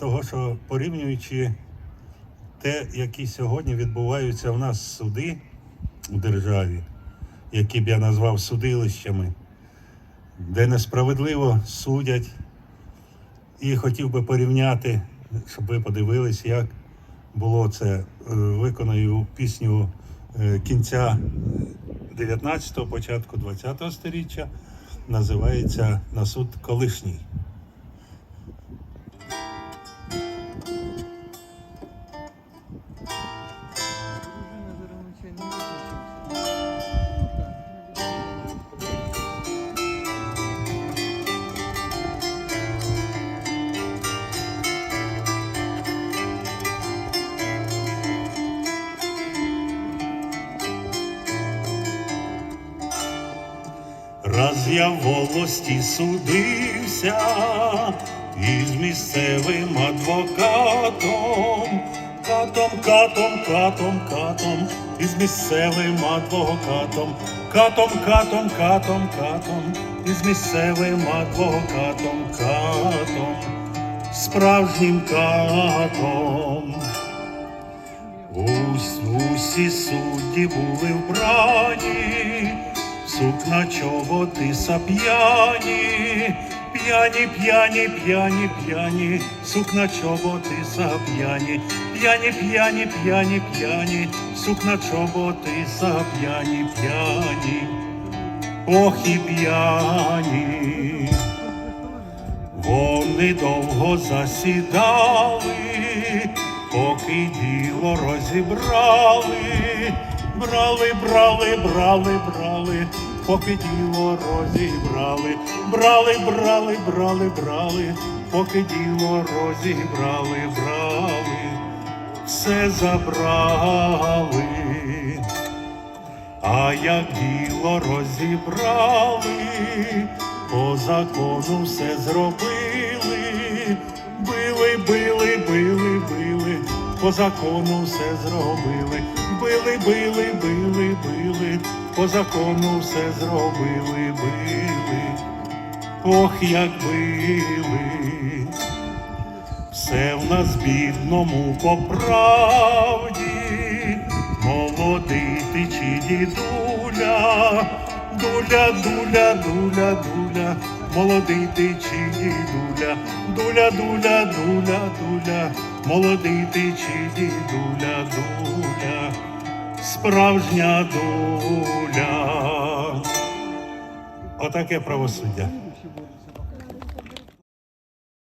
того, що порівнюючи те, які сьогодні відбуваються в нас суди у державі, які б я назвав судилищами, де несправедливо судять, і хотів би порівняти, щоб ви подивились, як було це. Е, Виконую пісню е, кінця 19-го, початку 20-го сторіччя. Називається На суд колишній. Я в волості судився із місцевим адвокатом, катом, катом, катом, катом, із місцевим адвокатом, катом, катом, катом, катом, із місцевим адвокатом, катом, справжнім катом. Ус, усі судді були вбрані, сукна чоботи сап'яні, п'яні, п'яні, п'яні, п'яні, сукна чоботи сап'яні, п'яні, п'яні, п'яні, п'яні, сукна чоботи сап'яні, п'яні, ох і п'яні. Вони довго засідали, поки діло розібрали, брали, брали, брали, брали, поки діло розібрали, брали, брали, брали, брали, поки діло розібрали, брали, все забрали. А як діло розібрали, по закону все зробили, били, били, били, били, по закону все зробили, били, били, били, били, по закону все зробили, били, ох, як били. Все в нас бідному по правді, молодий чи дідуля, дуля, дуля, дуля, дуля, молодий ти чи дідуля, дуля, дуля, дуля, дуля, молодий ти чи дідуля, дуля, справжня доля. Отаке правосуддя.